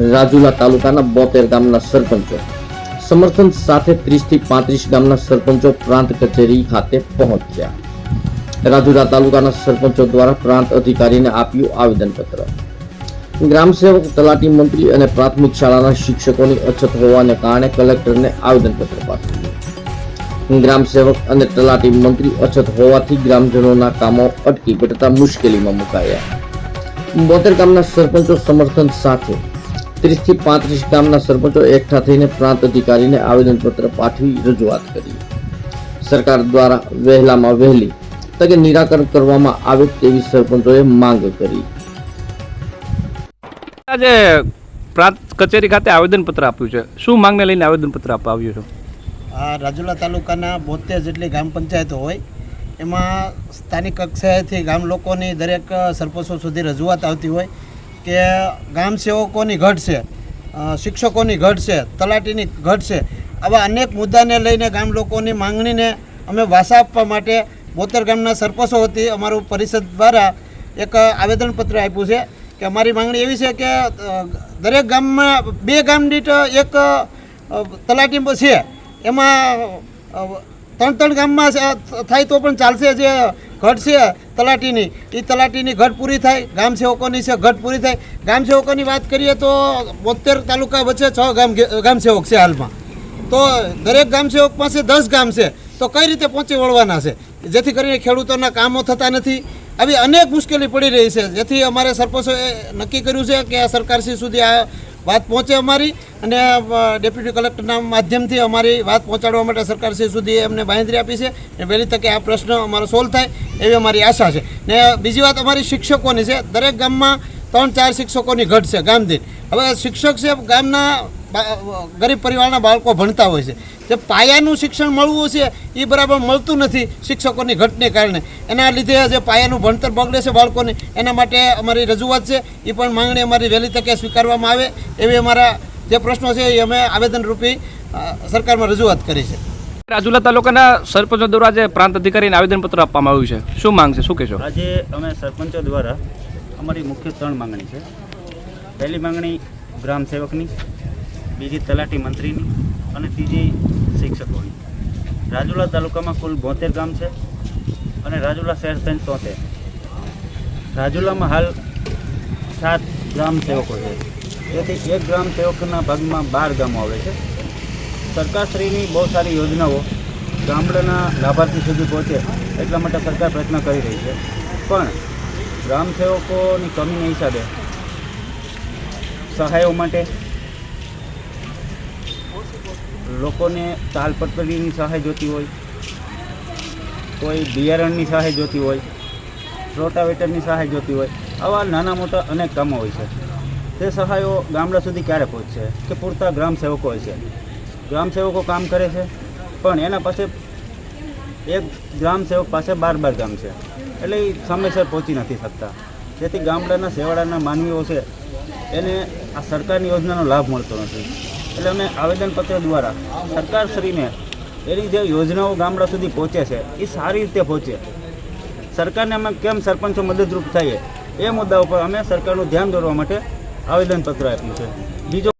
રાજુલા તાલુકાના બોતેર ગામના સરપંચો. સમર્થન સાથે ત્રીસથી પાંત્રીસ ગામના સરપંચો પ્રાંત કચેરી ખાતે પહોંચ્યા. રાજુલા તાલુકાના સરપંચો દ્વારા પ્રાંત અધિકારીને આપ્યું આવેદનપત્ર. ગ્રામ સેવક, તલાટી મંત્રી અને પ્રાથમિક શાળાના શિક્ષકોની અછત હોવાને કારણે કલેક્ટરને આવેદનપત્ર પાઠવ્યું. ગ્રામ સેવક અને તલાટી મંત્રી અછત હોવાથી ગ્રામજનોના કામો અટકી પડતા મુશ્કેલીમાં મુકાયા. બોતેર ગામના સરપંચો સમર્થન સાથે ત્રીસથી પાંત્રીસ ગામના સરપંચો એકઠા થઈને પ્રાંત અધિકારીને આવેદનપત્ર પાઠવી રજૂઆત કરી. સરકાર દ્વારા વહેલામાં વહેલી તકે નિરાકરણ કરવામાં આવે તેવી સરપંચોએ માંગ કરી. આજે પ્રાંત કચેરી ખાતે આવેદનપત્ર આપ્યું છે. શું માંગને લઈને આવેદનપત્ર આપવા આવ્યું છે? આ રાજુલા તાલુકાના બોતેર જેટલી ગ્રામ પંચાયતો હોય એમાં સ્થાનિક કક્ષાએથી ગામ લોકોની દરેક સરપંચો સુધી રજૂઆત આવતી હોય કે ગામ સેવકોની ઘટ છે શિક્ષકોની ઘટ છે, તલાટીની ઘટ છે, આવા અનેક મુદ્દાને લઈને ગામ લોકોની માંગણીને અમે વાસા આપવા માટે બોતેર ગામના સરપંચો વતી અમારું પરિષદ દ્વારા એક આવેદનપત્ર આપ્યું છે કે અમારી માંગણી એવી છે કે દરેક ગામમાં બે ગામ દીઠ એક તલાટી છે. એમાં ત્રણ ત્રણ ગામમાં થાય તો પણ ચાલશે જે ઘટ છે તલાટીની. એ તલાટીની ઘટ પૂરી થાય ગામ સેવકોની છે ઘટ પૂરી થાય. ગામ સેવકોની વાત કરીએ તો બોતેર તાલુકા વચ્ચે છ ગામ ગામસેવક ગામ સેવક છે હાલમાં. તો દરેક ગામ સેવક પાસે દસ ગામ છે. તો કઈ રીતે પહોંચી વળવાના છે? જેથી કરીને ખેડૂતોના કામો થતા નથી. આવી અનેક મુશ્કેલી પડી રહી છે. જેથી અમારે સરપંચોએ નક્કી કર્યું છે કે આ સરકારશ્રી સુધી આ વાત પહોંચે અમારી અને ડેપ્યુટી કલેક્ટરના માધ્યમથી અમારી વાત પહોંચાડવા માટે સરકારશ્રી સુધી એમને બાંધરી આપી છે અને વહેલી તકે આ પ્રશ્ન અમારો સોલ્વ થાય એવી અમારી આશા છે. ને, બીજી વાત અમારી શિક્ષકોની છે. દરેક ગામમાં ત્રણ ચાર શિક્ષકોની ઘટ છે ગામ દીઠ હવે શિક્ષક છે, ગામના ગરીબ પરિવારના બાળકો ભણતા હોય છે. જે પાયાનું શિક્ષણ મળવું છે એ બરાબર મળતું નથી શિક્ષકોની ઘટને કારણે. એના લીધે જે પાયાનું ભણતર બગડે છે બાળકોને એના માટે અમારી રજૂઆત છે એ પણ માંગણી અમારી વહેલી તકે સ્વીકારવામાં આવે એવી અમારા જે પ્રશ્નો છે એ અમે આવેદનરૂપી સરકારમાં રજૂઆત કરી છે. રાજુલા તાલુકાના સરપંચો દ્વારા આજે પ્રાંત અધિકારીને આવેદનપત્ર આપવામાં આવ્યું છે. શું માંગ છે? શું કહેશો? આજે અમે સરપંચો દ્વારા અમારી મુખ્ય ત્રણ માંગણી છે. પહેલી માંગણી ગ્રામ સેવકની બીજી તલાટી મંત્રીની અને ત્રીજી શિક્ષકોની રાજુલા તાલુકામાં કુલ બોતેર ગામ છે અને રાજુલા શહેર થઈને તોતેર. રાજુલામાં હાલ સાત ગ્રામ સેવકો છે. તેથી એક ગ્રામ સેવકના ભાગમાં બાર ગામો આવે છે. સરકારશ્રીની બહુ સારી યોજનાઓ ગામડાના લાભાર્થી સુધી પહોંચે એટલા માટે સરકાર પ્રયત્ન કરી રહી છે. પણ ગ્રામ સેવકોની કમીને હિસાબે સહાયો માટે લોકોને તાલપત્રીની સહાય જોતી હોય, કોઈ બિયારણની સહાય જોતી હોય, રોટાવેટરની સહાય જોતી હોય, આવા નાના મોટા અનેક કામો હોય છે. તે સહાયો ગામડા સુધી ક્યારે પહોંચશે કે પૂરતા ગ્રામ સેવકો હોય છે? ગ્રામ સેવકો કામ કરે છે, પણ એના પાસે એક ગ્રામ સેવક પાસે બાર બાર ગામ છે. એટલે એ સમયસર પહોંચી નથી શકતા. જેથી ગામડાના, સેવાડાના માનવીઓ છે, એને આ સરકારની યોજનાનો લાભ મળતો નથી. એટલે અમે આવેદનપત્ર દ્વારા સરકારશ્રીને એની જે યોજનાઓ ગામડા સુધી પહોંચે છે. એ સારી રીતે પહોંચે. સરકારને અમે કેમ સરપંચો મદદરૂપ થઈએ? એ મુદ્દા ઉપર અમે સરકારનું ધ્યાન દોરવા માટે આવેદનપત્ર આપ્યું છે. બીજો